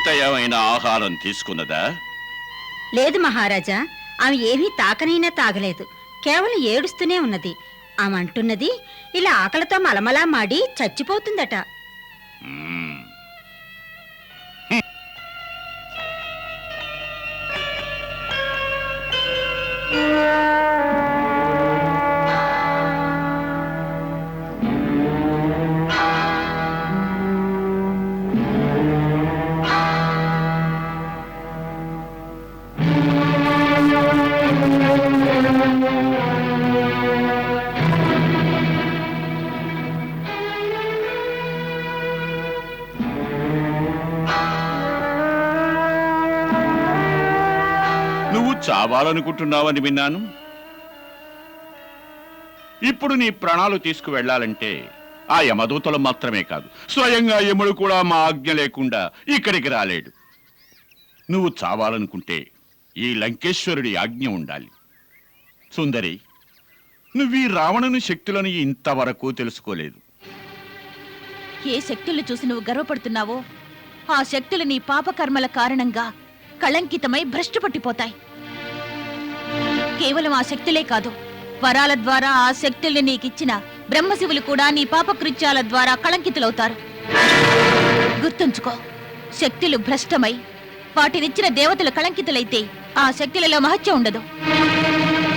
సీత ఏమైనా ఆహారం తీసుకున్నదా? లేదు మహారాజా ఆమె ఏమీ తాకనైనా తాగలేదు. కేవలం ఏడుస్తూనే ఉన్నది. ఆమె అంటున్నది ఇలా ఆకలితో మలమలా మాడి చచ్చిపోతుందట. మ్మ్. నువ్వు కావాలనుకుంటున్నావని విన్నాను. ఇప్పుడు నీ ప్రాణాలు తీసుకువెళ్ళాలంటే ఆ యమదూతలు మాత్రమే కాదు స్వయంగా యముడు కూడా మా ఆజ్ఞ లేకుండా ఇక్కడికి రాలేడు. నువ్వు చావాలనుకుంటే ఈ లంకేశ్వరుడి ఆజ్ఞ ఉండాలి. సుందరి నువ్వు ఈ రావణుని శక్తులను ఇంతవరకు తెలుసుకోలేదు. ఏ శక్తుల్ని చూసి నువ్వు గర్వపడుతున్నావో? ఆ శక్తులు నీ పాపకర్మల కారణంగా కళంకితమై భ్రష్టుపట్టిపోతాయి. కేవలం ఆ శక్తులే కాదు. వరాల ద్వారా ఆ శక్తుల్ని నీకిచ్చిన బ్రహ్మశివులు కూడా నీ పాపకృత్యాల ద్వారా కళంకితులవుతారు. గుర్తుంచుకో శక్తులు భ్రష్టమై వాటినిచ్చిన దేవతలు కళంకితులైతే ఆ శక్తులలో మహత్యం ఉండదు.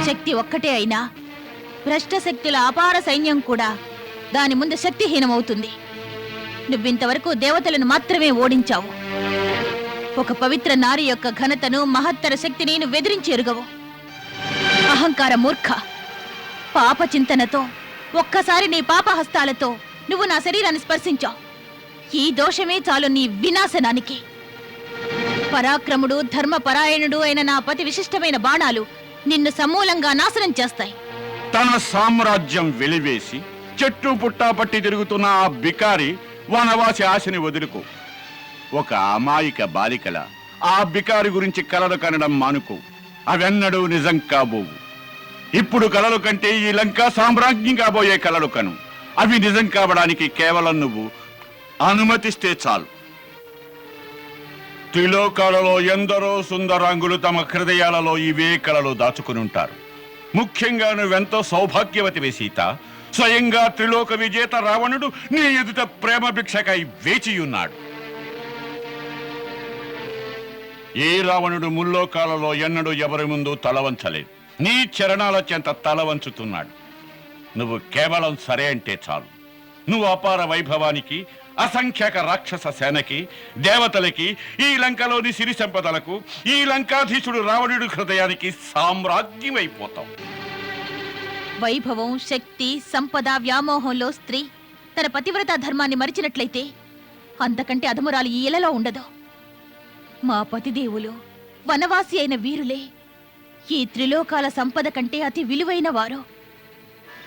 శక్తి ఒక్కటే అయినా భ్రష్ట శక్తుల అపార సైన్యం కూడా దాని ముందు శక్తిహీనమవుతుంది. నువ్వింతవరకు దేవతలను మాత్రమే ఓడించావు. ఒక పవిత్ర నారి యొక్క ఘనతను మహత్తర శక్తిని నువ్వు ఎదిరించి ఎరుగవు. అహంకార మూర్ఖ. పాప చింతనతో ఒక్కసారి నీ పాపహస్తాలతో నువ్వు నా శరీరాన్ని స్పర్శించావు ఈ దోషమే చాలు నీ వినాశనానికి. పరాక్రముడు ధర్మపరాయణుడు అయిన నా పతి విశిష్టమైన బాణాలు నిన్ను సమూలంగా నాశనం చేస్తాయి. తన సామ్రాజ్యం వెలివేసి చెట్టు పుట్టా పట్టి తిరుగుతున్న ఆ బికారి వనవాసి ఆశని వదులుకో. ఒక అమాయక బాలికల ఆ బికారి గురించి కలలు కనడం మానుకో. అవెన్నడూ నిజం కాబోవు. ఇప్పుడు కలలు కంటే ఈ లంకా సామ్రాజ్యం కాబోయే కలలు కను. అవి నిజం కావడానికి కేవలం నువ్వు అనుమతిస్తే చాలు. త్రిలోకాలలో ఎందరో సుందరాంగులు తమ హృదయాలలో ఇవే కళలు దాచుకుని ఉంటారు ముఖ్యంగా నువ్వెంతో సౌభాగ్యవతివి సీత. స్వయంగా త్రిలోక విజేత రావణుడు నీ ఎదుట ప్రేమ భిక్షకై వేచియున్నాడు. ఏ రావణుడు ముల్లోకాలలో ఎన్నడూ ఎవరి ముందు తలవంచలేదు. నీ చరణాల చెంత తలవంచుతున్నాడు నువ్వు కేవలం సరే అంటే చాలు. నువ్వు అపార వైభవానికి అసంఖ్యాక రాక్షస సేనకి దేవతలకి ఈ లంకలోని సిరి సంపదలకు ఈ లంకాధీశుడు రావణుడి హృదయానికి సామ్రాజ్యమైపోతావు. వైభవం శక్తి సంపద వ్యామోహంలో స్త్రీ తన పతివ్రత ధర్మాన్ని మరిచినట్లయితే అంతకంటే అధమురాలు ఈ ఇలలో ఉండదు. మా పతిదేవులు వనవాసి అయిన వీరులే ఈ త్రిలోకాల సంపద కంటే అతి విలువైన వారు.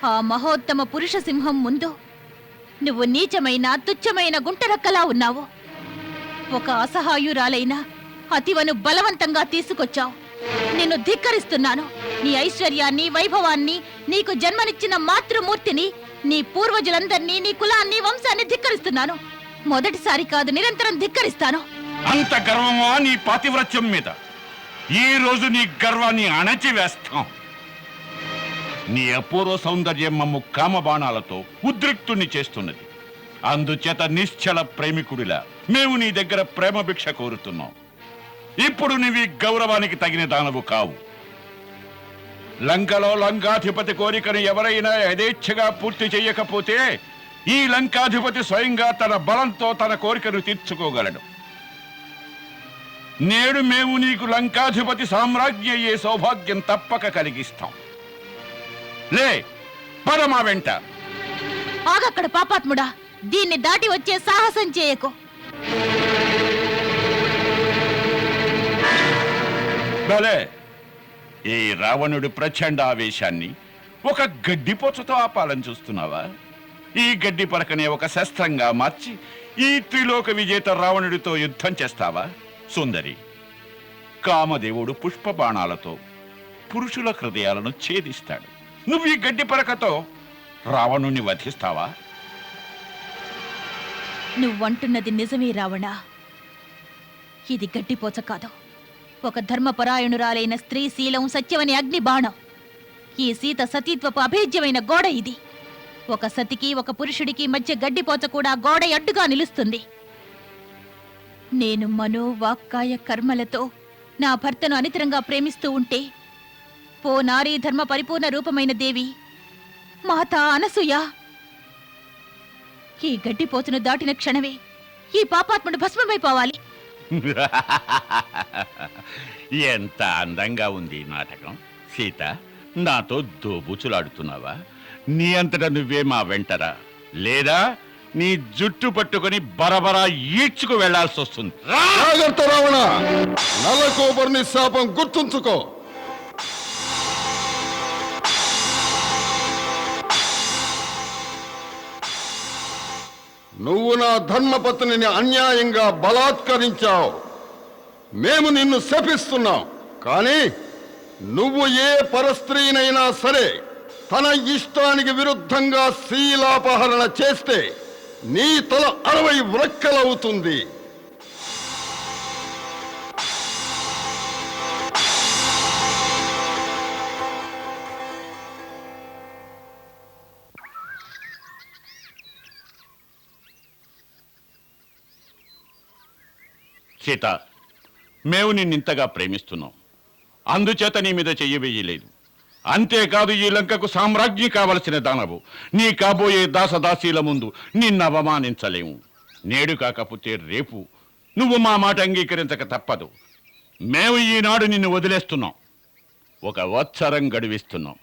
ఆ మహోత్తమ పురుష సింహం ముందు నువ్వు నీచమైన తుచ్చమైన గుంటరక్కలా ఉన్నావు. ఒక అసహాయురాలైన అతివను బలవంతంగా తీసుకొచ్చావు. నిన్ను ధిక్కరిస్తున్నాను. నీ ఐశ్వర్యాన్ని వైభవాన్ని నీకు జన్మనిచ్చిన మాతృమూర్తిని నీ పూర్వజులందరినీ నీ కులాన్ని వంశాన్ని ధిక్కరిస్తున్నాను. మొదటిసారి కాదు నిరంతరం ధిక్కరిస్తాను. అంత గర్వమా నీ పాతివ్రత్యం మీద? ఈ రోజు నీ గర్వాన్ని అణచివేస్తాం. నీ అపూర్వ సౌందర్యం మమ్ము కామబాణాలతో ఉద్రిక్తుణ్ణి చేస్తున్నది. అందుచేత నిశ్చల ప్రేమికుడిలా మేము నీ దగ్గర ప్రేమ భిక్ష కోరుతున్నాం. ఇప్పుడు నీవి గౌరవానికి తగిన దానవు కావు. లంకలో లంకాధిపతి కోరికను ఎవరైనా యథేచ్ఛగా పూర్తి చేయకపోతే ఈ లంకాధిపతి స్వయంగా తన బలంతో తన కోరికను తీర్చుకోగలడు. నేడు మేము నీకు లంకాధిపతి సామ్రాజ్య అయ్యే సౌభాగ్యం తప్పక కలిగిస్తాం. లే పరమా వెంట. ఆగక్కడ పాపాత్ముడా దీన్ని దాటి వచ్చే సాహసం చేయకు. భలే ఈ రావణుడి ప్రచండ ఆవేశాన్ని ఒక గడ్డి పొచ్చతో ఆపాలని చూస్తున్నావా? ఈ గడ్డి పరకనే ఒక శస్త్రంగా మార్చి ఈ త్రిలోక విజేత రావణుడితో యుద్ధం చేస్తావా? సుందరి. కామదేవుడు పుష్ప బాణాలతో పురుషుల హృదయాలను ఛేదిస్తాడు. నువ్వు ఈ గడ్డి పరకతో రావణుణ్ణి వధిస్తావా? నువ్వంటున్నది నిజమే రావణ. ఇది గడ్డిపోచ కాదు. ఒక ధర్మపరాయణురాలైన స్త్రీ శీలం సత్యమని అగ్ని బాణం ఈ సీత సతీత్వపు అభేద్యమైన గోడ ఇది. ఒక సతికి ఒక పురుషుడికి మధ్య గడ్డిపోచ కూడా గోడ అడ్డుగా నిలుస్తుంది. నేను మనోవాక్కాయ కర్మలతో నా భర్తను అనితరంగా ప్రేమిస్తూ ఉంటే పో నారీ ధర్మ పరిపూర్ణ రూపమైన దేవి మాత అనసూయ. ఈ గడ్డిపోతును దాటిన క్షణమే ఈ పాపాత్ముడు భస్మమైపోవాలి. ఎంత అందంగా ఉంది ఈ నాటకం. సీత నాతో దోబుచులాడుతున్నావా? నీ అంతటా నువ్వే మా వెంటరా. లేదా నీ జుట్టు పట్టుకొని బరబరా ఈడ్చుకు వెళ్ళాల్సి వస్తుంది! జాగ్రత్త రావణ! నల్లకోబర్ని శాపం గుర్తుంచుకో! నువ్వు నా ధర్మపత్నిని అన్యాయంగా బలాత్కరించావు. మేము నిన్ను శపిస్తున్నాం. కానీ నువ్వు ఏ పరస్త్రీనైనా సరే తన ఇష్టానికి విరుద్ధంగా శీలాపహరణ చేస్తే నీ తల అరవై వ్రక్కలవుతుంది సీత మేము నిన్నింతగా ప్రేమిస్తున్నాం. అందుచేత నీ మీద చెయ్యి వేయలేదు. అంతేకాదు ఈ లంకకు సామ్రాజ్యం కావలసిన దానవు. నీ కాబోయే దాసదాసీల ముందు నిన్ను అవమానించలేము. నేడు కాకపోతే రేపు. నువ్వు మా మాట అంగీకరించక తప్పదు. మేము ఈనాడు నిన్ను వదిలేస్తున్నాం. ఒక వత్సరం గడివిస్తున్నాం.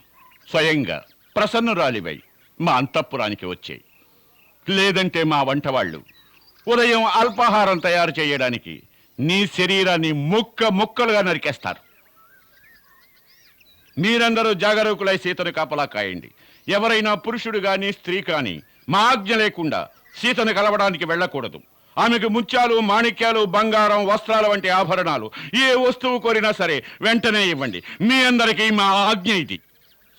స్వయంగా ప్రసన్నురాలివై మా అంతఃపురానికి వచ్చాయి. లేదంటే మా వంటవాళ్ళు ఉదయం అల్పాహారం తయారు చేయడానికి నీ శరీరాన్ని ముక్క ముక్కలుగా నరికేస్తారు. మీరందరూ జాగరూకులై సీతను కాపలా కాయండి. ఎవరైనా పురుషుడు కానీ స్త్రీ కానీ మా ఆజ్ఞ లేకుండా సీతను కలవడానికి వెళ్ళకూడదు. ఆమెకు ముత్యాలు మాణిక్యాలు బంగారం వస్త్రాలు వంటి ఆభరణాలు ఏ వస్తువు కోరినా సరే వెంటనే ఇవ్వండి. మీ అందరికీ మా ఆజ్ఞ ఇది.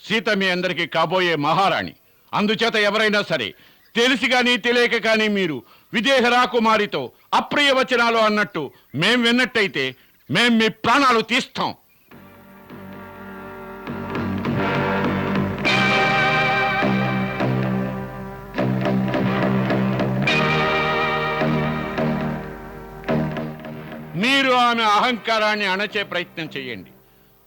సీత మీ అందరికీ కాబోయే మహారాణి. అందుచేత ఎవరైనా సరే తెలిసి కానీ తెలియక కానీ మీరు విదేహ రాకుమారితో అప్రియ వచనాలు అన్నట్టు మేం విన్నట్టయితే మేం మీ ప్రాణాలు తీస్తాం. మీరు ఆమె అహంకారాన్ని అణచే ప్రయత్నం చేయండి.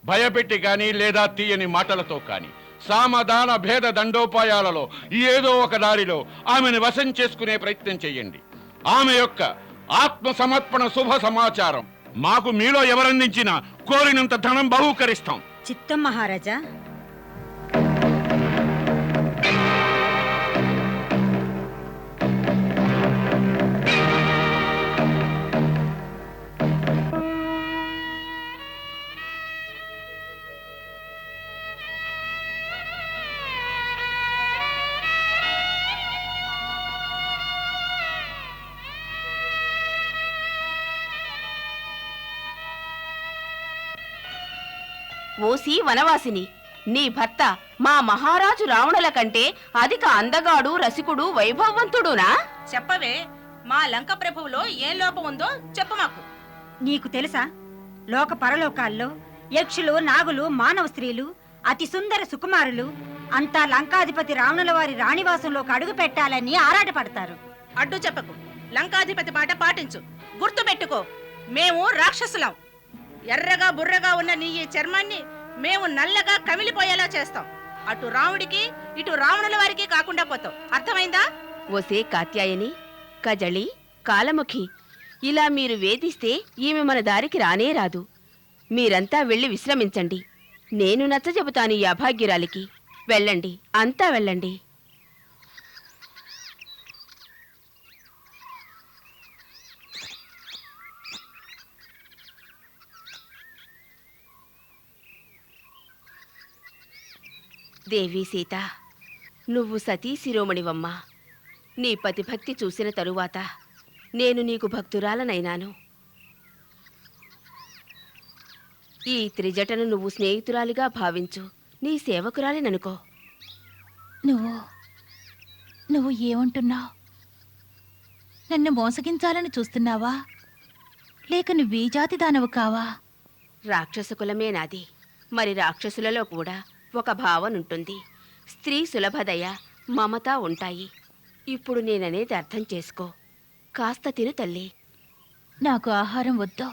భయపెట్టి కానీ లేదా తీయని మాటలతో కానీ సామధాన భేద దండోపాయాలలో ఏదో ఒక దారిలో ఆమెను వశం చేసుకునే ప్రయత్నం చేయండి. ఆమె యొక్క ఆత్మ సమర్పణ శుభ సమాచారం మాకు మీలో ఎవరందించినా కోరినంత ధనం బహూకరిస్తాం. చిత్తం మహారాజా ఓసి వనవాసిని. నీ భర్త మా మహారాజు రావణుల కంటే అధిక అందగాడు రసికుడు వైభవవంతుడునా? చెప్పవే మా లంక ప్రభువులో ఏం లోపం ఉందో చెప్పు మాకు. నీకు తెలుసా? లోక పరలోకాల్లో యక్షులు నాగులు మానవ స్త్రీలు అతి సుందర సుకుమారులు అంతా లంకాధిపతి రావణుల వారి రాణివాసంలోకి అడుగు పెట్టాలని ఆరాటపడతారు. అడ్డు చెప్పకు. లంకాధిపతి మాట పాటించు. గుర్తు పెట్టుకో మేము రాక్షసులం. ఎర్రగా బుర్రగా ఉన్న నీ ఈ చర్మాన్ని మేము నల్లగా కమిలిపోయేలా చేస్తాం. అటు రాముడికి ఇటు రావణుల వారికి కాకుండా పోతాం. అర్థమైందా? ఓసే కాత్యాయని కజళి కాలముఖి ఇలా మీరు వేధిస్తే ఈమె మన దారికి రానే రాదు. మీరంతా వెళ్ళి విశ్రమించండి. నేను నచ్చ చెబుతాను ఈ అభాగ్యురాలికి. వెళ్ళండి అంతా వెళ్ళండి. దేవి సీత నువ్వు సతీ శిరోమణివమ్మా. నీ పతిభక్తి చూసిన తరువాత నేను నీకు భక్తురాలనైనాను. ఈ త్రిజటను నువ్వు స్నేహితురాలిగా భావించు నీ సేవకురాలిననుకో. నువ్వు నువ్వు ఏమంటున్నావు? నన్ను మోసగించాలని చూస్తున్నావా? లేక నువ్వీ జాతి దానవు కావా? రాక్షస కులమే నాది. మరి రాక్షసులలో కూడా ఒక భావన ఉంటుంది. స్త్రీ సులభదయ మమత ఉంటాయి. ఇప్పుడు నేననేది అర్థం చేసుకో. కాస్త తిను తల్లి. నాకు ఆహారం వద్దు.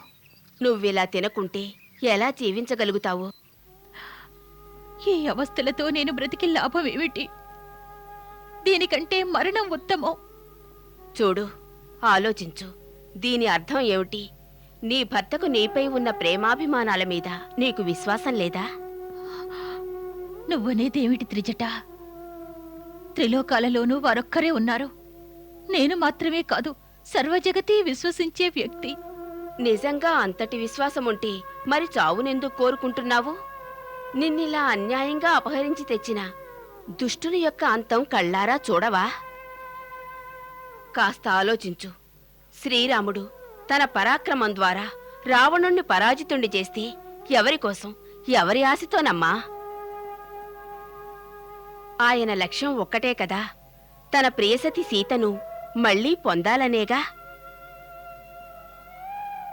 నువ్విలా తినకుంటే ఎలా జీవించగలుగుతావు? ఈ అవస్థలతో నేను బ్రతికి లాభం ఏమిటి? దీనికంటే మరణం ఉత్తమం. చూడు ఆలోచించు. దీని అర్థం ఏమిటి? నీ భర్తకు నీపై ఉన్న ప్రేమాభిమానాల మీద నీకు విశ్వాసం లేదా? నువ్వనేదేమిటి త్రిజట? త్రిలోకాలలోనూ వారొక్కరే ఉన్నారు. నేను మాత్రమే కాదు సర్వజగతి విశ్వసించే వ్యక్తి. నిజంగా అంతటి విశ్వాసముంటే మరి చావునెందుకు కోరుకుంటున్నావు? నిన్నిలా అన్యాయంగా అపహరించి తెచ్చిన దుష్టుని యొక్క అంతం కళ్ళారా చూడవా? కాస్త ఆలోచించు. శ్రీరాముడు తన పరాక్రమం ద్వారా రావణుణ్ణి పరాజితుణ్ణి చేస్తే ఎవరి కోసం ఎవరి ఆశతోనమ్మా? ఆయన లక్ష్యం ఒక్కటే కదా. తన ప్రియసతి సీతను మళ్ళీ పొందాలనేగా?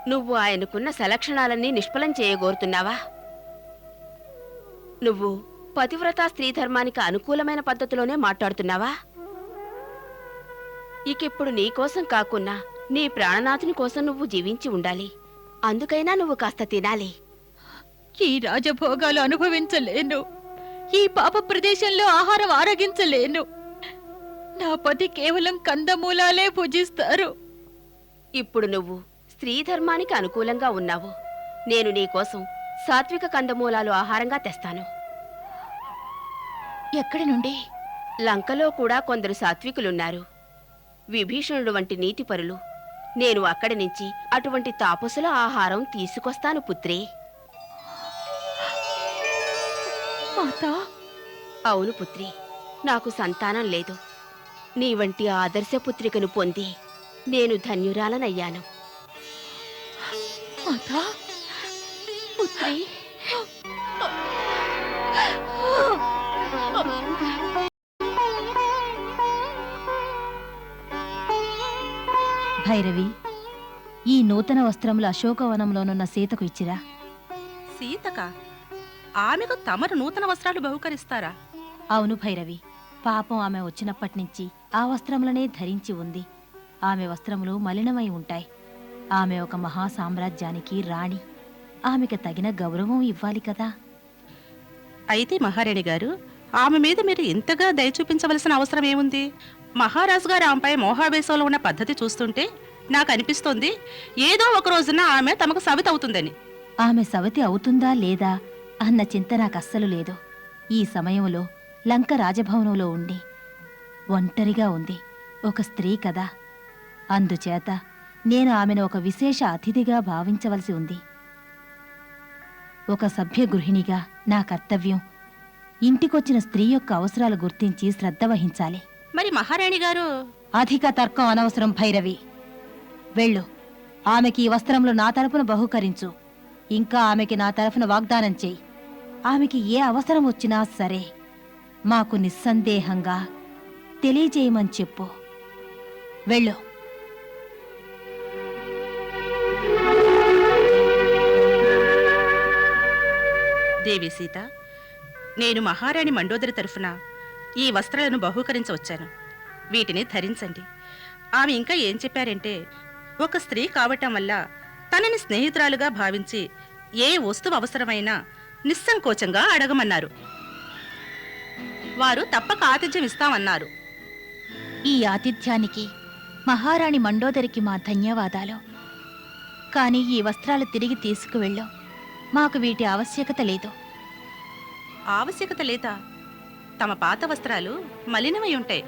నువ్వు ఆయనకున్న సలక్షణాలన్నీ నిష్ఫలం చేయగోరుతున్నావా? నువ్వు పతివ్రతా స్త్రీ ధర్మానికి అనుకూలమైన పద్ధతిలోనే మాట్లాడుతున్నావా? ఇకిప్పుడు నీకోసం కాకున్నా నీ ప్రాణనాథుని కోసం నువ్వు జీవించి ఉండాలి. అందుకైనా నువ్వు కాస్త తినాలి. ఈ రాజభోగాలు అనుభవించలేను. ఈ పాప ప్రదేశంలో ఆహారం ఆరగించలేను. నా పతి కేవలం కందమూలాలే భుజిస్తారు ఇప్పుడు నువ్వు స్త్రీ ధర్మానికి అనుకూలంగా ఉన్నావు. నేను నీకోసం సాత్విక కందమూలాలు ఆహారంగా తెస్తాను. ఎక్కడి నుండి? లంకలో కూడా కొందరు సాత్వికులున్నారు. విభీషణుడు వంటి నీతిపరులు నేను అక్కడి నుంచి అటువంటి తాపసుల ఆహారం తీసుకొస్తాను పుత్రి. మాతా? అవును పుత్రి నాకు సంతానం లేదు. నీ వంటి ఆదర్శ పుత్రికను పొంది నేను ధన్యురాలనయ్యాను. మాతా? పుత్రి? భైరవి ఈ నూతన వస్త్రములు అశోకవనంలోనున్న సీతకు ఇచ్చిరా? సీతక? ఆమెకు తమరు నూతన వస్త్రాలు బహుకరిస్తారా? అవును భైరవి. పాపం ఆమె వచ్చినప్పటి నుంచి ఆ వస్త్రములనే ధరించి ఉంది. ఆమె వస్త్రములు మలినమై ఉంటాయి. ఆమె ఒక మహా సామ్రాజ్యానికి రాణి. ఆమెకు తగిన గౌరవం ఇవ్వాలి కదా. అయితే మహారాణి గారు ఆమె మీద మీరు ఇంతగా దయ చూపించవలసిన అవసరం ఏముంది? మహారాజు గారు ఆమెపై మోహావేశంలో ఉన్న పద్ధతి చూస్తుంటే నాకు అనిపిస్తోంది ఏదో ఒక రోజున ఆమె తమకు సవిత అవుతుందని. ఆమె సవతి అవుతుందా లేదా? అన్న చింత నాకు అస్సలు లేదు. ఈ సమయంలో లంక రాజభవనంలో ఉండి ఒంటరిగా ఉంది. ఒక స్త్రీ కదా. అందుచేత నేను ఆమెను ఒక విశేష అతిథిగా భావించవలసి ఉంది. ఒక సభ్య గృహిణిగా నా కర్తవ్యం ఇంటికొచ్చిన స్త్రీ యొక్క అవసరాలు గుర్తించి శ్రద్ధ వహించాలి. మరి మహారాణి గారు? అధిక తర్కం అనవసరం భైరవి. వెళ్ళు. ఆమెకి ఈ వస్త్రములు నా తరపున బహుకరించు. ఇంకా ఆమెకి నా తరఫున వాగ్దానం చెయ్యి ఆమెకి ఏ అవసరం వచ్చినా సరే మాకు నిస్సందేహంగా తెలియజేయమని చెప్పు. వెళ్ళు. దేవి సీత నేను మహారాణి మండోదరి తరఫున ఈ వస్త్రాలను బహూకరించవచ్చాను. వీటిని ధరించండి. ఆమె ఇంకా ఏం చెప్పారంటే ఒక స్త్రీ కావటం వల్ల తనని స్నేహితురాలుగా భావించి ఏ వస్తువు అవసరమైనా నిస్సంకోచంగా అడగమన్నారు. వారు తప్పక ఆతిథ్యం ఇస్తామన్నారు. ఈ ఆతిథ్యానికి మహారాణి మండోదరికి మా ధన్యవాదాలు. కానీ ఈ వస్త్రాలు తిరిగి తీసుకువెళ్ళం. మాకు వీటి ఆవశ్యకత లేదు. ఆవశ్యకత లేదా? తమ పాత వస్త్రాలు మలినమై ఉంటాయి.